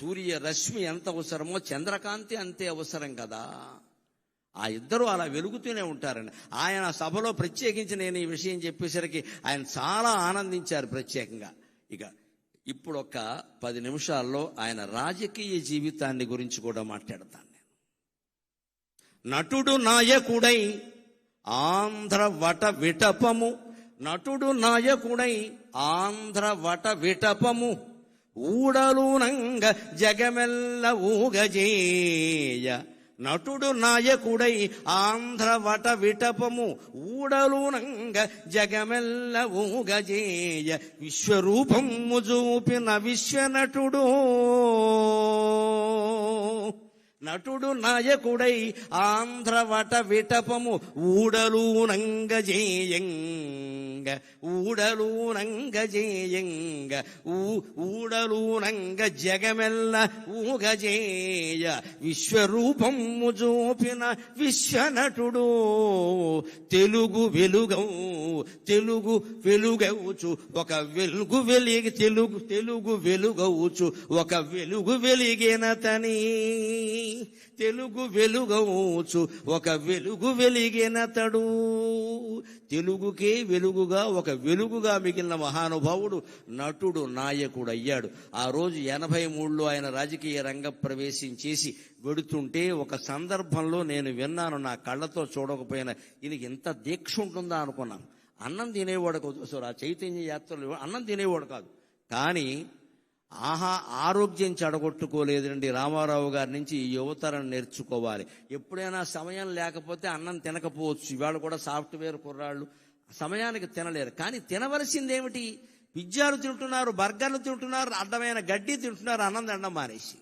సూర్యరశ్మి ఎంత అవసరమో చంద్రకాంతి అంతే అవసరం కదా. ఆ ఇద్దరు అలా వెలుగుతూనే ఉంటారండి. ఆయన సభలో ప్రత్యేకించి నేను ఈ విషయం చెప్పేసరికి ఆయన చాలా ఆనందించారు ప్రత్యేకంగా. ఇక ఇప్పుడు ఒక పది నిమిషాల్లో ఆయన రాజకీయ జీవితాన్ని గురించి కూడా మాట్లాడతాను నేను. నటుడు నాయకుడై ఆంధ్ర వట విటపము. నటుడు నాయకుడై ఆంధ్ర వట విటపము. ఊడలునంగ జగమెల్ల ఊగజేయ. నటుడు నాయకుడై ఆంధ్రవట విటపము ఊడలునంగ జగమెల్ల ఊగజేయ. విశ్వరూపము చూపిన విశ్వనటుడు. నటుడు నాయకుడై ఆంధ్ర వట విటపము ఊడలూనంగ జేయంగ ఊడలూనంగ జేయంగ ఊ ఊడలూనంగ జగమెల్ల ఊగజేయ విశ్వరూపము చూపిన విశ్వనటుడు తెలుగు వెలుగౌ తెలుగు వెలుగవుచు ఒక వెలుగు వెలిగి తెలుగు తెలుగు వెలుగవుచు ఒక వెలుగు వెలిగినతని తెలుగు వెలుగవచ్చు ఒక వెలుగు వెలిగినతడు. తెలుగుకే వెలుగుగా ఒక వెలుగుగా మిగిలిన మహానుభావుడు నటుడు నాయకుడు అయ్యాడు ఆ రోజు ఎనభై మూడులో ఆయన రాజకీయ రంగ ప్రవేశం చేసి వెడుతుంటే ఒక సందర్భంలో నేను విన్నాను నా కళ్ళతో చూడకపోయినా ఈయనకి ఇంత దీక్ష ఉంటుందా? అనుకున్నాను. అన్నం తినేవాడు కాదు అసలు ఆ చైతన్య యాత్రలు అన్నం తినేవాడు కాదు. కానీ ఆహా ఆరోగ్యం చెడగొట్టుకోలేదండి రామారావు గారి నుంచి ఈ యువతరం నేర్చుకోవాలి. ఎప్పుడైనా సమయం లేకపోతే అన్నం తినకపోవచ్చు. ఇవాళ కూడా సాఫ్ట్వేర్ కుర్రాళ్ళు సమయానికి తినలేరు. కానీ తినవలసిందేమిటి? పిజ్జాలు తింటున్నారు బర్గర్లు తింటున్నారు అడ్డమైన గడ్డి తింటున్నారు అన్నం తినడం మానేసి.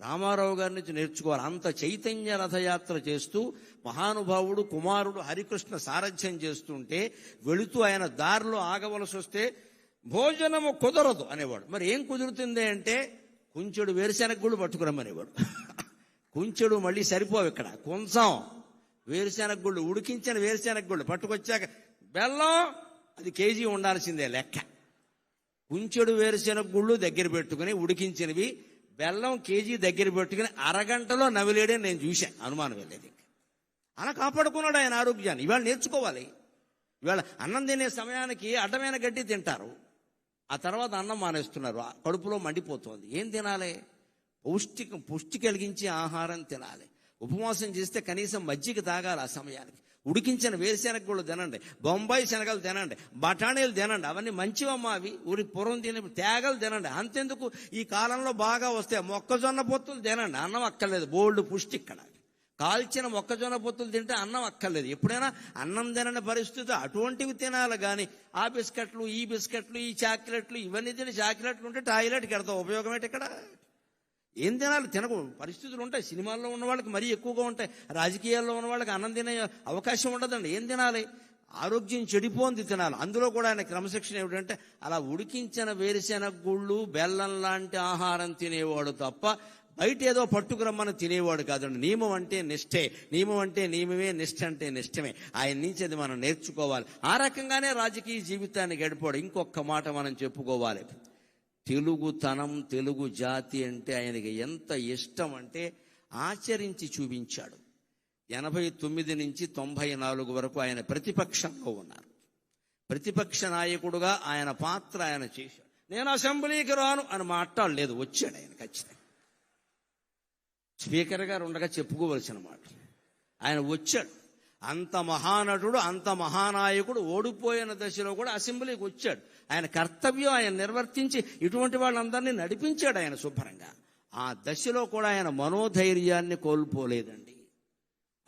రామారావు గారి నుంచి నేర్చుకోవాలి. అంత చైతన్య రథయాత్ర చేస్తూ మహానుభావుడు కుమారుడు హరికృష్ణ సారథ్యం చేస్తుంటే వెళుతూ ఆయన దారిలో ఆగవలసి వస్తే భోజనము కుదరదు అనేవాడు. మరి ఏం కుదురుతుంది అంటే కుంచెడు వేరుశెనగ గుళ్ళు పట్టుకురమ్మనేవాడు. కుంచెడు మళ్ళీ సరిపోవు ఇక్కడ. కొంచెం వేరుశెనగ గుళ్ళు ఉడికించిన వేరుశెనగ గుళ్ళు పట్టుకొచ్చాక బెల్లం అది కేజీ ఉండాల్సిందే లెక్క. కుంచెడు వేరుశెనగ గుళ్ళు దగ్గర పెట్టుకుని ఉడికించినవి బెల్లం కేజీ దగ్గర పెట్టుకుని అరగంటలో నవిలేడే నేను చూశాను. అనుమానం వెళ్ళేది అలా కాపాడుకున్నాడు ఆయన ఆరోగ్యాన్ని. ఇవాళ నేర్చుకోవాలి. ఇవాళ అన్నం తినే సమయానికి అడ్డమైన గడ్డి తింటారు. ఆ తర్వాత అన్నం మానేస్తున్నారు. కడుపులో మండిపోతుంది. ఏం తినాలి? పౌష్టిక పుష్టి కలిగించే ఆహారం తినాలి. ఉపవాసం చేస్తే కనీసం మజ్జిగ తాగాలి ఆ సమయానికి. ఉడికించిన వేరుశెనగ కూడా తినండి. బొంబాయి శనగలు తినండి. బఠానీలు తినండి. అవన్నీ మంచివమ్మా అవి. ఊరి పూర్వం తినే తేగలు తినండి. అంతెందుకు? ఈ కాలంలో బాగా వస్తాయి. మొక్కజొన్న పొత్తులు తినండి. అన్నం అక్కర్లేదు. బోల్డ్ పుష్టి ఇక్కడ. కాల్చిన మొక్కజొన్న పొత్తులు తింటే అన్నం అక్కర్లేదు. ఎప్పుడైనా అన్నం తినని పరిస్థితి అటువంటివి తినాలి కానీ ఆ బిస్కెట్లు ఈ బిస్కెట్లు ఈ చాక్లెట్లు ఇవన్నీ తిని చాక్లెట్లు ఉంటే టాయిలెట్కి వెళ్తావు ఉపయోగం ఏంటి ఇక్కడ? ఏం తినాలి? తినకు. పరిస్థితులు ఉంటాయి. సినిమాల్లో ఉన్న వాళ్ళకి మరీ ఎక్కువగా ఉంటాయి. రాజకీయాల్లో ఉన్న వాళ్ళకి అన్నం తినే అవకాశం ఉండదండి. ఏం తినాలి? ఆరోగ్యం చెడిపోంది తినాలి. అందులో కూడా ఆయన క్రమశిక్షణ ఏమిటంటే అలా ఉడికించిన వేరుశెనగ గుళ్ళు బెల్లం లాంటి ఆహారం తినేవాడు తప్ప బయట ఏదో పట్టుకురమ్మని తినేవాడు కాదండి. నియమం అంటే నిష్ఠే. నియమం అంటే నియమమే నిష్ఠ అంటే నిష్టమే ఆయన నుంచి అది మనం నేర్చుకోవాలి. ఆ రకంగానే రాజకీయ జీవితాన్ని గడిపాడు. ఇంకొక మాట మనం చెప్పుకోవాలి. తెలుగుతనం తెలుగు జాతి అంటే ఆయనకి ఎంత ఇష్టం అంటే ఆచరించి చూపించాడు. ఎనభై తొమ్మిది నుంచి తొంభై నాలుగు వరకు ఆయన ప్రతిపక్షంలో ఉన్నారు. ప్రతిపక్ష నాయకుడుగా ఆయన పాత్ర ఆయన చేశాడు. నేను అసెంబ్లీకి రాను అని మాట్లాడలేదు. వచ్చాడు ఆయన ఖచ్చితంగా. స్పీకర్ గారు ఉండగా చెప్పుకోవలసిన మాట ఆయన వచ్చాడు. అంత మహానటుడు అంత మహానాయకుడు ఓడిపోయిన దశలో కూడా అసెంబ్లీకి వచ్చాడు. ఆయన కర్తవ్యం ఆయన నిర్వర్తించి ఇటువంటి వాళ్ళందరినీ నడిపించాడు ఆయన శుభ్రంగా. ఆ దశలో కూడా ఆయన మనోధైర్యాన్ని కోల్పోలేదండి.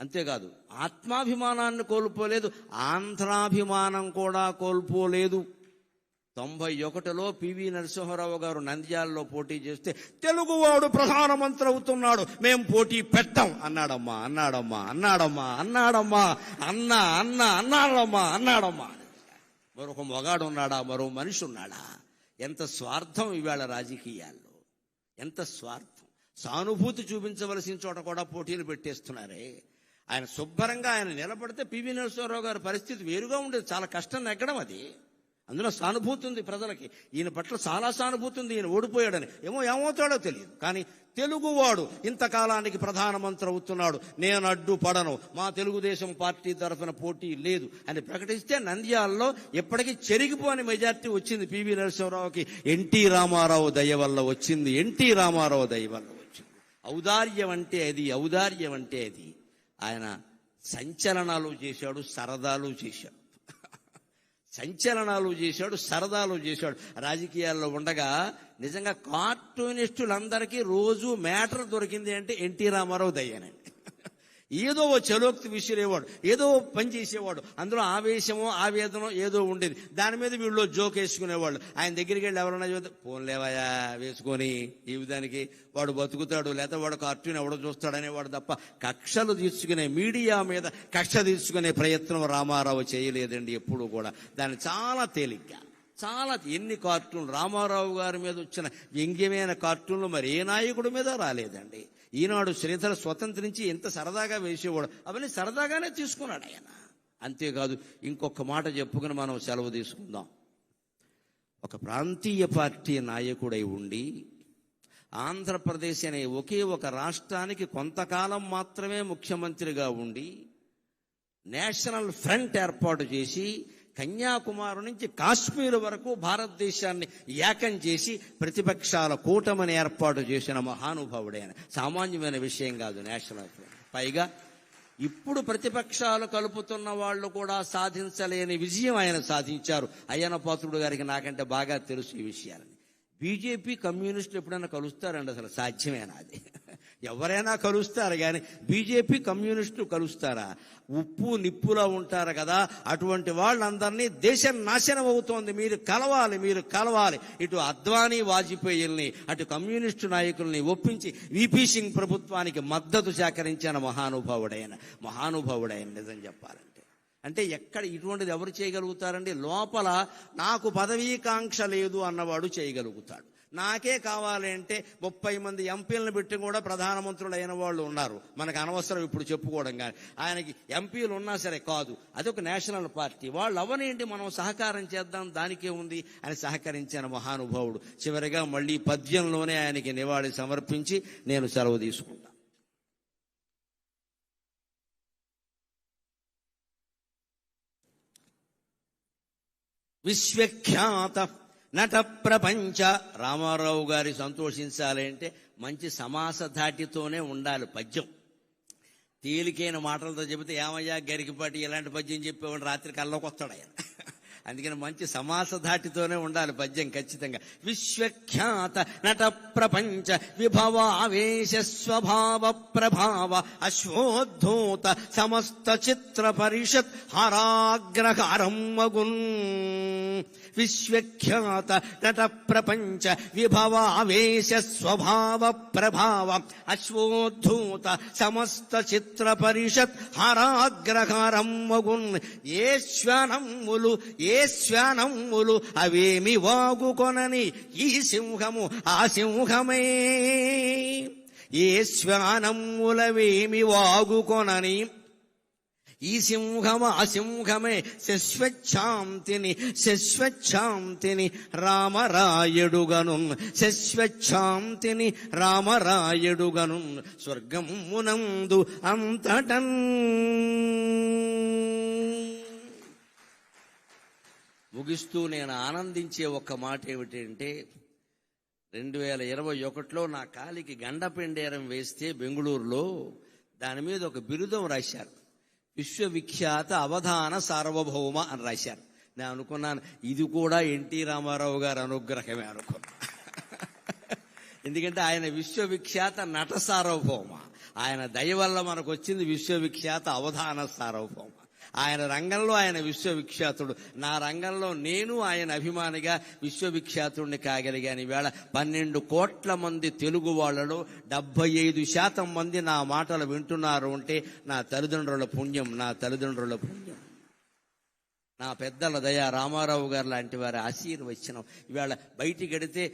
అంతేకాదు ఆత్మాభిమానాన్ని కోల్పోలేదు ఆంధ్రాభిమానం కూడా కోల్పోలేదు. తొంభై ఒకటిలో పివి నరసింహారావు గారు నంద్యాలలో పోటీ చేస్తే తెలుగువాడు ప్రధానమంత్రి అవుతున్నాడు మేం పోటీ పెట్టం. అన్నాడమ్మా అన్నాడమ్మా అన్నాడమ్మా అన్నాడమ్మా అన్న అన్న అన్నాడమ్మా అన్నాడమ్మా. మరొక మొగాడు ఉన్నాడా మరో మనిషి ఉన్నాడా ఎంత స్వార్థం ఇవాళ రాజకీయాల్లో. ఎంత స్వార్థం. సానుభూతి చూపించవలసిన చోట కూడా పోటీలు పెట్టేస్తున్నారే. ఆయన శుభ్రంగా ఆయన నిలబడితే పివి నరసింహారావు గారి పరిస్థితి వేరుగా ఉండేది. చాలా కష్టం నెగ్గడం అది. అందులో సానుభూతి ఉంది ప్రజలకి. ఈయన పట్ల చాలా సానుభూతి ఉంది ఈయన ఓడిపోయాడని. ఏమో ఏమవుతాడో తెలియదు. కానీ తెలుగువాడు ఇంతకాలానికి ప్రధానమంత్రి అవుతున్నాడు నేను అడ్డు పడను మా తెలుగుదేశం పార్టీ తరఫున పోటీ లేదు అని ప్రకటిస్తే నంద్యాలలో ఎప్పటికీ చెరిగిపోని మెజార్టీ వచ్చింది పివి నరసింహరావుకి. ఎన్టీ రామారావు దయ వల్ల వచ్చింది. ఎన్టీ రామారావు దయ వల్ల వచ్చింది. ఔదార్యం అంటే అది ఔదార్యం అంటే అది. ఆయన సంచలనాలు చేశాడు సరదాలు చేశాడు. సంచలనాలు చేశాడు సరదాలు చేశాడు. రాజకీయాల్లో ఉండగా నిజంగా కార్టూనిస్టులందరికీ రోజు మ్యాటర్ దొరికింది అంటే ఎన్టీ రామారావు దయ్యానండి ఏదో ఓ చలోక్తి విసిరేవాడు ఏదో పని చేసేవాడు. అందులో ఆవేశమో ఆవేదనో ఏదో ఉండేది. దాని మీద వీళ్ళు జోక్ వేసుకునేవాళ్ళు. ఆయన దగ్గరికి వెళ్ళి ఎవరన్నా చూస్తే ఫోన్ లేవయా వేసుకొని? ఈ విధానికి వాడు బతుకుతాడు. లేదా వాడు కార్టూన్ ఎవడో చూస్తాడనేవాడు తప్ప కక్షలు తీసుకునే మీడియా మీద కక్ష తీసుకునే ప్రయత్నం రామారావు చేయలేదండి ఎప్పుడు కూడా. దాన్ని చాలా తేలిగ్గా చాలా ఎన్ని కార్టూన్లు? రామారావు గారి మీద వచ్చిన వ్యంగ్యమైన కార్టూన్లు మరి ఏ నాయకుడి మీద రాలేదండి. ఈనాడు శ్రీధర స్వతంత్రించి ఎంత సరదాగా వేసేవాడు అవన్నీ సరదాగానే తీసుకున్నాడు ఆయన. అంతేకాదు ఇంకొక మాట చెప్పుకుని మనం సెలవు తీసుకుందాం. ఒక ప్రాంతీయ పార్టీ నాయకుడై ఉండి ఆంధ్రప్రదేశ్ అనే ఒకే ఒక రాష్ట్రానికి కొంతకాలం మాత్రమే ముఖ్యమంత్రిగా ఉండి నేషనల్ ఫ్రంట్ ఏర్పాటు చేసి కన్యాకుమారి నుంచి కాశ్మీర్ వరకు భారతదేశాన్ని ఏకం చేసి ప్రతిపక్షాల కూటమిని ఏర్పాటు చేసిన మహానుభావుడైన సామాన్యమైన విషయం కాదు నేషనల్ పైగా ఇప్పుడు ప్రతిపక్షాలు కలుపుతున్న వాళ్ళు కూడా సాధించలేని విజయం ఆయన సాధించారు. అయ్యన పాత్రుడు గారికి నాకంటే బాగా తెలుసు ఈ విషయాలని. బీజేపీ కమ్యూనిస్టులు ఎప్పుడైనా కలుస్తారండి అసలు సాధ్యమేనా అది? ఎవరైనా కలుస్తారు కానీ బీజేపీ కమ్యూనిస్టులు కలుస్తారా? ఉప్పు నిప్పులా ఉంటారు కదా అటువంటి వాళ్ళందరినీ దేశం నాశనం అవుతోంది. మీరు కలవాలి మీరు కలవాలి. ఇటు అద్వానీ వాజ్పేయిల్ని అటు కమ్యూనిస్టు నాయకుల్ని ఒప్పించి విపి సింగ్ ప్రభుత్వానికి మద్దతు సేకరించిన మహానుభావుడైన మహానుభావుడైన నిజం చెప్పాలంటే. అంటే ఎక్కడ ఇటువంటిది ఎవరు చేయగలుగుతారండి? లోపల నాకు పదవీకాంక్ష లేదు అన్నవాడు చేయగలుగుతాడు. నాకే కావాలి అంటే ముప్పై మంది ఎంపీలను పెట్టి కూడా ప్రధానమంత్రులు అయిన వాళ్ళు ఉన్నారు. మనకు అనవసరం ఇప్పుడు చెప్పుకోవడం కానీ. ఆయనకి ఎంపీలు ఉన్నా సరే కాదు. అదొక నేషనల్ పార్టీ. వాళ్ళు అవనేంటి? మనం సహకారం చేద్దాం దానికే ఉంది అని సహకరించిన మహానుభావుడు. చివరిగా మళ్ళీ పద్యంలోనే ఆయనకి నివాళి సమర్పించి నేను సెలవు తీసుకుంటాను విశ్వఖ్యాత నట ప్రపంచ రామారావు గారి సంతోషించాలి అంటే మంచి సమాస ధాటితోనే ఉండాలి పద్యం. తేలికైన మాటలతో చెబితే ఏమయ్యా గరికిపాటి ఇలాంటి పద్యం చెప్పేవాడు రాత్రి కల్లోకి వస్తాడు ఆయన. అందుకని మంచి సమాస ధాటితోనే ఉండాలి పద్యం ఖచ్చితంగా. విశ్వఖ్యాత నట ప్రపంచ విభవ ఆవేశ స్వభావ ప్రభావ అశ్వోద్ధూత సమస్త చిత్ర పరిషత్ హరాగ్రహారం మగున్. విశ్వఖ్యాత నట ప్రపంచ విభవావేశ స్వభావ ప్రభావ అశ్వోద్ధూత సమస్త చిత్ర పరిషత్ హరాగ్రహారం మగున్. ఏ శ్వనములు ఏ శ్వానమ్ములు అవేమి వాగుకొనని ఈ సింహము ఆ సింహమే. ఏ శ్వానములవేమి వాగుకొనని ఈ సింహమ అసింహమే శశ్వచ్ఛాంతిని శశ్వచ్ఛాంతిని రామరాయుడుగను శశ్వచ్ఛాంతిని రామరాయుడుగను స్వర్గమునందు అంతటన్. ముగిస్తూ నేను ఆనందించే ఒక మాట ఏమిటంటే రెండు వేల ఇరవై ఒకటిలో నా కాలికి గండపెండేరం వేస్తే బెంగళూరులో దాని మీద ఒక బిరుదం రాశారు. విశ్వవిఖ్యాత అవధాన సార్వభౌమ అని రాశారు. నేను అనుకున్నాను ఇది కూడా ఎన్టీ రామారావు గారి అనుగ్రహమే అనుకున్నా. ఎందుకంటే ఆయన విశ్వవిఖ్యాత నట సార్వభౌమ ఆయన దయ వల్ల మనకు వచ్చింది విశ్వవిఖ్యాత అవధాన సార్వభౌమ. ఆయన రంగంలో ఆయన విశ్వవిఖ్యాతుడు. నా రంగంలో నేను ఆయన అభిమానిగా విశ్వవిఖ్యాతుడిని కాగలిగాను. ఈవేళ పన్నెండు కోట్ల మంది తెలుగు వాళ్ళలో డెబ్బై ఐదు శాతం మంది నా మాటలు వింటున్నారు అంటే నా తల్లిదండ్రుల పుణ్యం నా తల్లిదండ్రుల పుణ్యం. నా పెద్దల దయ రామారావు గారు లాంటి వారి ఆశీర్వచనం. ఇవాళ బయటికి గడితే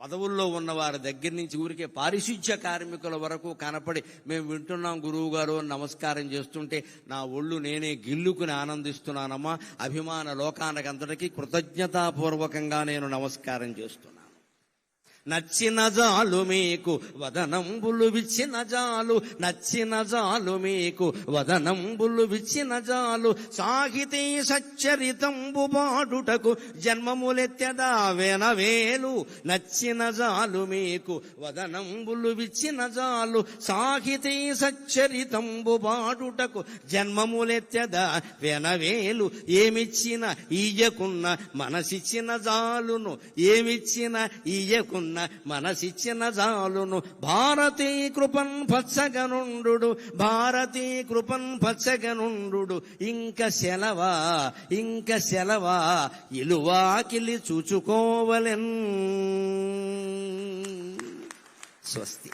పదవుల్లో ఉన్న వారి దగ్గర నుంచి ఊరికే పారిశుధ్య కార్మికుల వరకు కనపడి మేము వింటున్నాం గురువు గారు నమస్కారం చేస్తుంటే నా ఒళ్ళు నేనే గిల్లుకుని ఆనందిస్తున్నానమ్మా. అభిమాన లోకానికంతటికీ కృతజ్ఞతాపూర్వకంగా నేను నమస్కారం చేస్తున్నాను. నచ్చిన జాలు మీకు వదనంబులు విచ్చిన జాలు నచ్చిన జాలు మీకు వదనంబులు విచ్చిన జాలు. సాహితీ సచ్చరితంబు పాడుటకు జన్మములెత్తదా వెనవేలు నచ్చిన జాలు మీకు వదనంబులు విచ్చిన జాలు. సాహితీ సచ్చరితంబు పాడుటకు జన్మములెత్తదా వెనవేలు ఏమిచ్చిన ఈయకున్న మనసిచ్చిన జాలును ఏమిచ్చిన ఈయకున్న మనసిచ్చిన జాలును భారతీ కృపన్ పచ్చగనుండు భారతీ కృపన్ పచ్చగనుండు ఇంక సెలవా ఇంక సెలవా ఇలువాకిలి చూచుకోవలెన్. స్వస్తి.